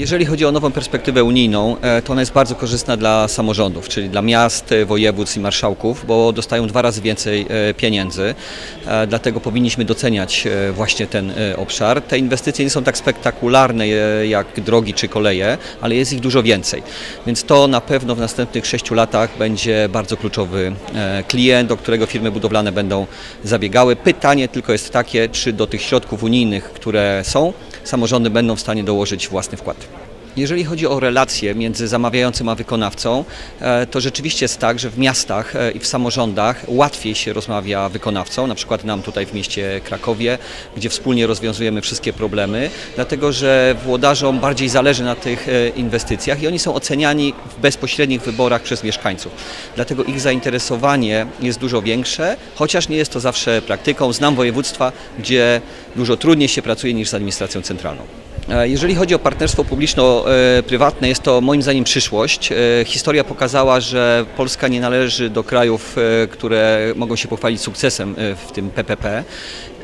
Jeżeli chodzi o nową perspektywę unijną, e, to ona jest bardzo korzystna dla samorządów, czyli dla miast, e, województw i marszałków, bo dostają dwa razy więcej e, pieniędzy. Dlatego powinniśmy doceniać właśnie ten obszar. Te inwestycje nie są tak spektakularne jak drogi czy koleje, ale jest ich dużo więcej. Więc to na pewno w następnych sześciu latach będzie bardzo kluczowy klient, do którego firmy budowlane będą zabiegały. Pytanie tylko jest takie, czy do tych środków unijnych, które są, samorządy będą w stanie dołożyć własny wkład. Jeżeli chodzi o relacje między zamawiającym a wykonawcą, e, to rzeczywiście jest tak, że w miastach e, i w samorządach łatwiej się rozmawia wykonawcą, na przykład nam tutaj w mieście Krakowie, gdzie wspólnie rozwiązujemy wszystkie problemy, dlatego że włodarzom bardziej zależy na tych e, inwestycjach i oni są oceniani w bezpośrednich wyborach przez mieszkańców. Dlatego ich zainteresowanie jest dużo większe, chociaż nie jest to zawsze praktyką. Znam województwa, gdzie dużo trudniej się pracuje niż z administracją centralną. E, Jeżeli chodzi o partnerstwo publiczno-prywatne, jest to moim zdaniem przyszłość. E, Historia pokazała, że Polska nie należy do krajów, e, które mogą się pochwalić sukcesem w tym PPP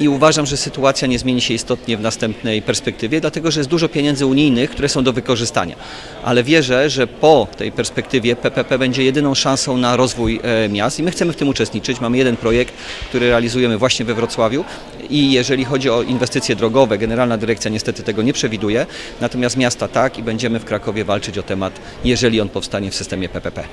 i uważam, że sytuacja nie zmieni się istotnie w następnej perspektywie, dlatego że jest dużo pieniędzy unijnych, które są do wykorzystania. Ale wierzę, że po tej perspektywie PPP będzie jedyną szansą na rozwój miast i my chcemy w tym uczestniczyć. Mamy jeden projekt, który realizujemy właśnie we Wrocławiu i jeżeli chodzi o inwestycje drogowe, Generalna Dyrekcja niestety tego nie przewiduje, natomiast miasta tak i będziemy w Krakowie walczyć o temat, jeżeli on powstanie w systemie PPP.